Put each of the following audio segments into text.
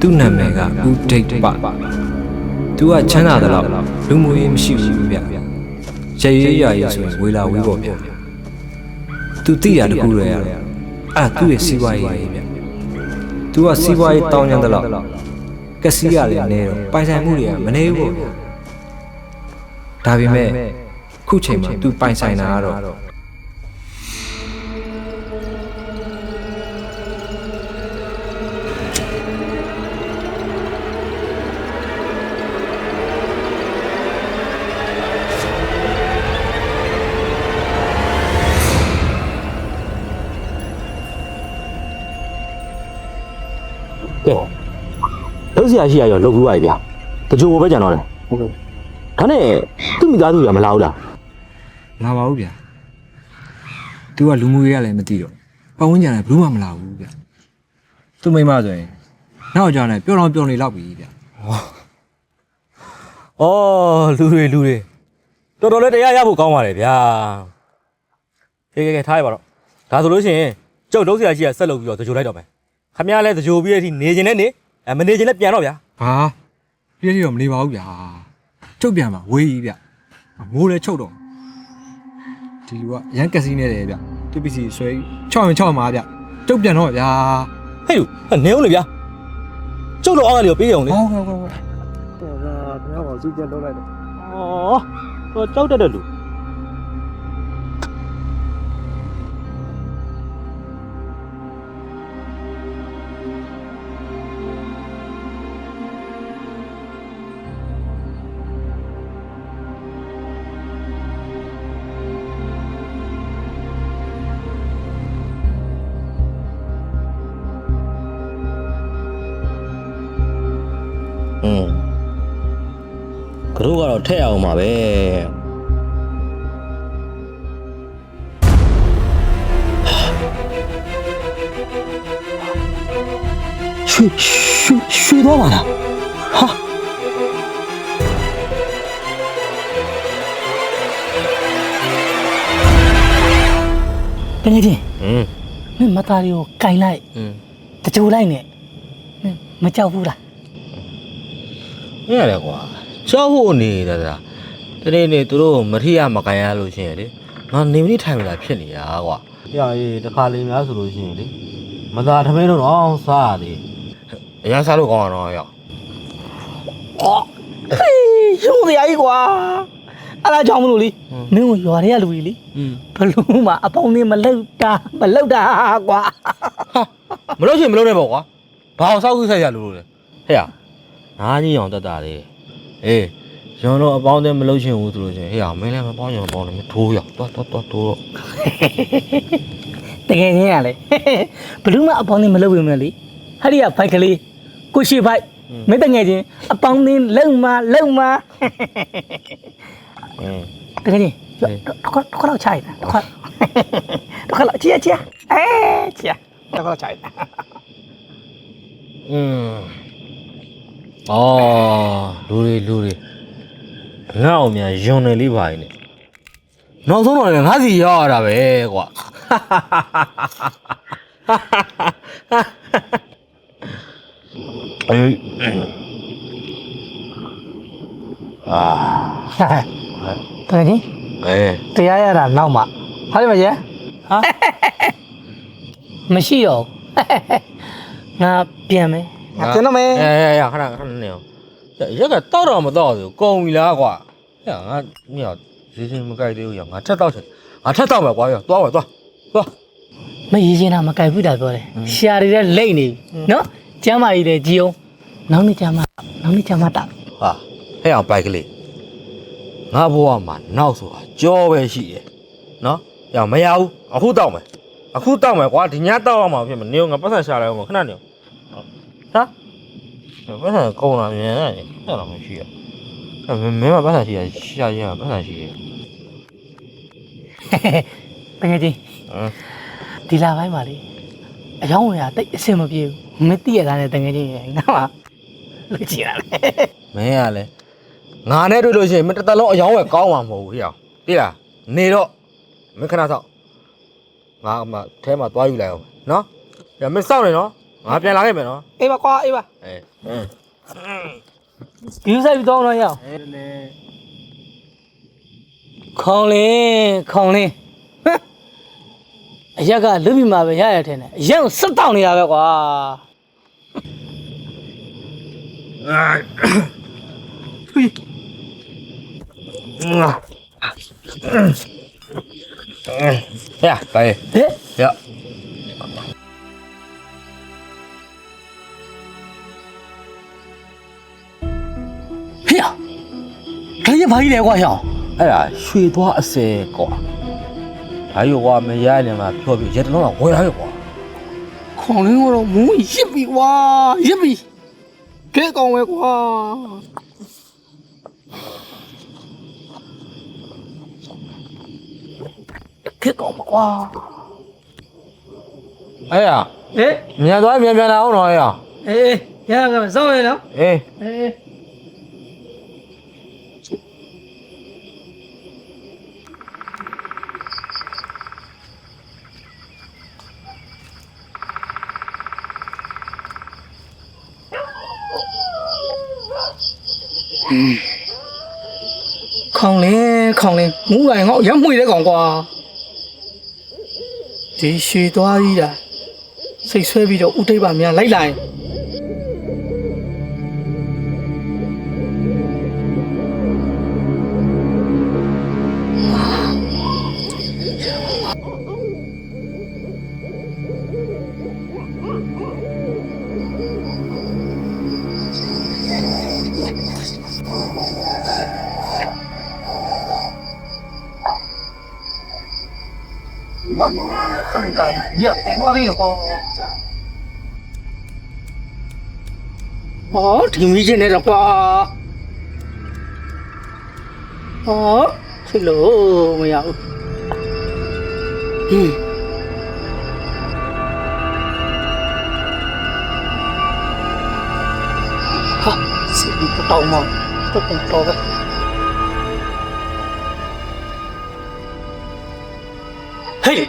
သူ့နာမည်ကဦးဒိတ်ပသူကချမ်းသာတယ်လို့လူမှုရေးမရှိဘူးဗျရရေးရရေးဆိုရင်ဝေလာဝေးပေါ့ဗျသူသိရတကူရရတယ်အဲ့သူ့ရဲ့စီးပွားရေးရေးဗျသူကစီးပွားရေးတောင်းကျမ်းတယ်လို့ကစီးရလည်းနေတော့ပိုင်ဆိုင်မှုတွေကမနေဘူးပေါ့ဗျဒါပေမဲ့ခုချိန်မှာသူပိုင်ဆိုင်တာကတော့ ရာရှိရရောလုပ်ဘူးပါဗျာတကြိုပဲကြံတော့တယ်ဟုတ်ကဲ့ဒါနဲ့သူ့မိသားစုကမလာဘူးလားလာပါဘူးဗျာသူကလူမှုရေးရလည်းမသိတော့ပတ်ဝန်းကျင်လည်းဘူးမှမလာဘူးဗျာသူ့မိန်းမဆိုရင်နောက်ကြောင်လည်းပြောတော့ပြောနေလောက်ပြီဗျာဩလူတွေလူတွေတော်တော်လေးတရားရဖို့ကောင်းပါလေဗျာကဲကဲကဲထားရပါတော့ဒါဆိုလို့ရှိရင်ကျုပ်လုံးစရာရှိရဆက်လုပ်ပြီးတော့တကြိုလိုက်တော့မယ်ခမရလဲတကြိုပြီးတဲ့အထိနေခြင်းနဲ့နေ အဲမနေခြင်းနဲ့ပြန်တော့ဗျာဟာပြည့်တိတော့မနေပါဘူးဗျာချုပ်ပြန်ပါဝေးကြီးဗျမိုးလည်းချုပ်တော့ဒီလူကရန်ကက်စီနေတယ်ဗျသူပစ္စည်းဆွဲ6ရင်6မှာဗျချုပ်ပြန်တော့ဗျာဟဲ့လူနေအောင်လေဗျာကျုပ်တော့အားကလေးကိုပေးကြအောင်လေဟုတ်ဟုတ်ဟုတ်ဟုတ်ဩဟိုကြောက်တတ်တဲ့လူ อืมကတို့ကတော့ထည့်အောင်ပါပဲရွှေရွှေရွှေတော့ပါလားဟာ တကယ်ချင်း อืม မင်းမသားလေးကိုကင်လိုက် อืม တကြိုလိုက်နဲ့မင်းမကြောက်ဘူးလား မင်းရတယ်ကွာကြောက်ဖို့နေတာဒါတနေ့နေ့သူတို့မထီရမကန်ရလို့ရှိရင်လေငါနေမနေထိုင်မလားဖြစ်နေတာကွာပြရေးတခါလေးများဆိုလို့ရှိရင်လေမသာထမင်းတော့အောင်စားရသေးအရင်စားလို့ကောင်းအောင်တော့ရောက်အော်ရုံးစရာကြီးကွာအဲ့ဒါကြောင့်မလို့လေမင်းကိုရွာထဲကလူကြီးလေอืมဘလို့မှအပေါင်းနဲ့မလောက်တာမလောက်တာကွာ မလို့ရှိရင်မလို့နဲ့ပေါ့ကွာဘာအောင်စောက်ခုဆက်ရလို့လို့လဲဟဲ့ရ နားကြီးအောင်တက်တာလေအေးကျွန်တော်အပေါင်းအသင်းမလို့ချင်ဘူးဆိုလို့ရှိရင်ဟဲ့ရမင်းလည်းမပေါင်းချင်မပေါင်းနဲ့မထိုးရတော့တော့တော့ထိုးတော့တကယ်ချင်းရလေဘလို့မှအပေါင်းနဲ့မလောက်ဝင်မလေဟာဒီကဘိုက်ကလေးကိုရှိဘိုက်မင်းတကယ်ချင်းအပေါင်းနဲ့လုံမလုံမအင်းတကယ်ချင်းတော့တော့တော့ချိုက်တာတော့တော့တော့ချီချီအဲချီတော့တော့ချိုက်တာอืม အော်လူတွေလူတွေငါ့အောင်မြန်ယွန်နေလေးပါရင်နဲ့နောက်ဆုံးတော့လည်းငါစီရောက်ရတာပဲကွာအေးအာတကယ်ချင်းအေးတရားရတာနောက်မှဟာဒီမရဲဟာမရှိတော့ငါပြန်မယ် ငါပြန်တော့မယ်အေးအေးခဏခဏနေအောင်ရက်ကတောက်တော့မတော့ဘူးကုန်ပြီလားကွာဟဲ့ငါမြောက်ဈေးစင်းမကြိုက်သေးဘူးရငါထက်တော့ချင်ငါထက်တော့မယ်ကွာရသွားမယ်သွားသွားမရည်ချင်းတာမကြိုက်ဘူးတာပြောတယ်ရှာရတဲ့လိတ်နေပြီနော်ကျမ်းမာရည်တဲ့ကြီးအောင်နောက်နေ့ကျမ်းမာနောက်နေ့ကျမ်းမာတာဟာဟဲ့အောင်ဘိုက်ကလေးငါဘဝမှာနောက်ဆိုတာကြောပဲရှိတယ်နော်ရမရဘူးအခုတောက်မယ်အခုတောက်မယ်ကွာဒီညတောက်အောင်မှာဖြစ်မနေငါပတ်ဆက်ရှာလိုက်အောင်ခဏနေအောင် ဟာပတ်ဆက်ကုန်လာမြန်တယ်အဲ့တော့မရှိရမင်းမပတ်ဆက်ရှိရရှာရပတ်ဆက်ရှိရတကယ်ချင်းဟမ်ဒီလာပိုင်းပါလေအယောင်းဝင်ရတိတ်အဆင်မပြေဘူးမသိရတာနဲ့တကယ်ချင်းငါမှလူကြည့်ရလေမင်းကလည်းငါနဲ့တွေ့လို့ရှိရင်မင်းတစ်သက်လုံးအယောင်းဝယ်ကောင်းမှာမဟုတ်ဘူးဟေ့အောင်သိလားနေတော့မင်းခဏဆောက်ငါအမအဲမှာသွားယူလိုက်အောင်နော်ညမင်းစောင့်နေနော် ငါပြန်လာခဲ့မယ်နော်အေးပါကွာအေးပါအေးအင်းဒီဆိုင်ပြီးတော့တော့ရအောင်ခေါင်းလင်းခေါင်းလင်းဟမ်အရက်ကလွတ်ပြီးမှပဲရရထင်တယ်အရက်ကိုစက်တောင်းနေတာပဲကွာဟဲ့ပါရဲ့ဟဲ့ရဟေ့ ဒါရဘာကြီးလဲကွာဟေ့အဲ့ဒါရွှေသွားအစဲကွာဒါယူကွာမရရင်မှာဖြောပြီးရက်တလုံးတော့ဝယ်လာပြီကွာခေါင်းလင်းကတော့မူးရစ်ပြီကွာရစ်ပြီကဲကောင်ပဲကွာကဲကောင်ပါကွာအဲ့ရဟဲ့မြန်သွားမြန်ပြန်လာအောင်တော့အဲ့ရအေးရရကမစောင်းရနော်အေးအေး ခေါင်လင်းခေါင်လင်းမူးလိုက်ငေါ့ရမ်းမှွေတဲ့ကောင်ကွာဒီရွှေသွားကြီးတာစိတ်ဆွဲပြီးတော့ဥတိတ်ပါများလိုက်လို က်ရတဲ့သွားလေးတော့ဟောဒီမီးချင်းနဲ့တော့ကွာဟောဖြစ်လို့မရဘူးဟင်းဟာစီဒီတော့မောတော့တော့ပဲ ဟေး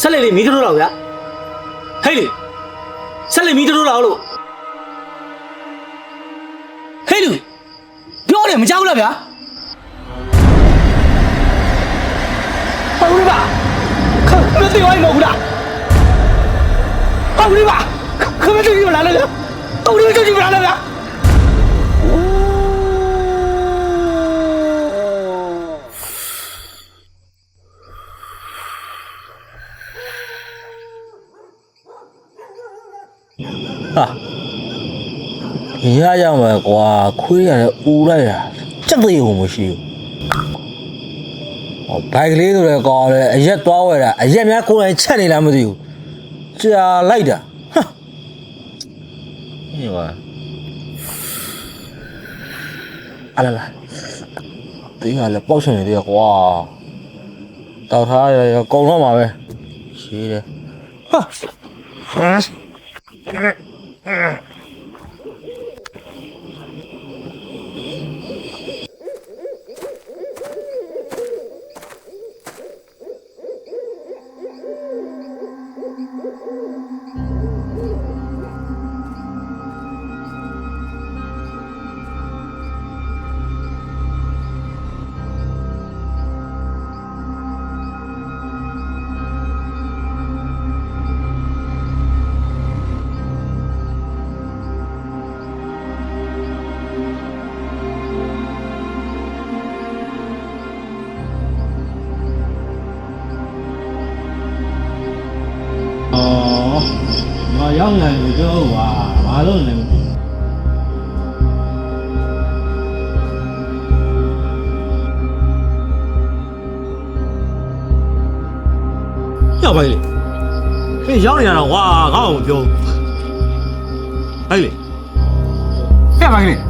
ဆက်လက်လေးမီးတိုးတော့ဗျာဟေးလေဆက်လက်မီးတိုးတော့လို့ဟေးလူပြောတယ်မကြောက်ဘူးလားဗျာဟုတ်ပြီပါခမသိဝိုင်းမဟုတ်ဘူးလားဟုတ်ပြီပါခမသိဘူးလားလေဟုတ်ပြီကြည့်ကြည့်ပါလားဗျာ ရရမယ်ကွာခွေးရတယ်ဦးလိုက်တာစက်သေးဘူးမရှိဘူးဟောဘိုက်ကလေးဆိုတဲ့ကောင်လည်းအရက်သွားဝယ်တာအရက်များကိုယ်တိုင်ချက်နေလားမသိဘူးကြာလိုက်တာဟမ်ဟေးကွာအလာလာတေးကလည်းပေါက်ချင်နေသေးရကွာတောက်ထားရရကုံတော့မှာပဲရှိတယ်ဟာ ရောက်နိုင်လို့ပြောဟုတ်ပါဘာလို့လဲရောက်ပါလေဟေးရောက်နေရတော့ဝါငါ့ကိုမပြောဘူးဟဲ့လေဖက်ပါလေ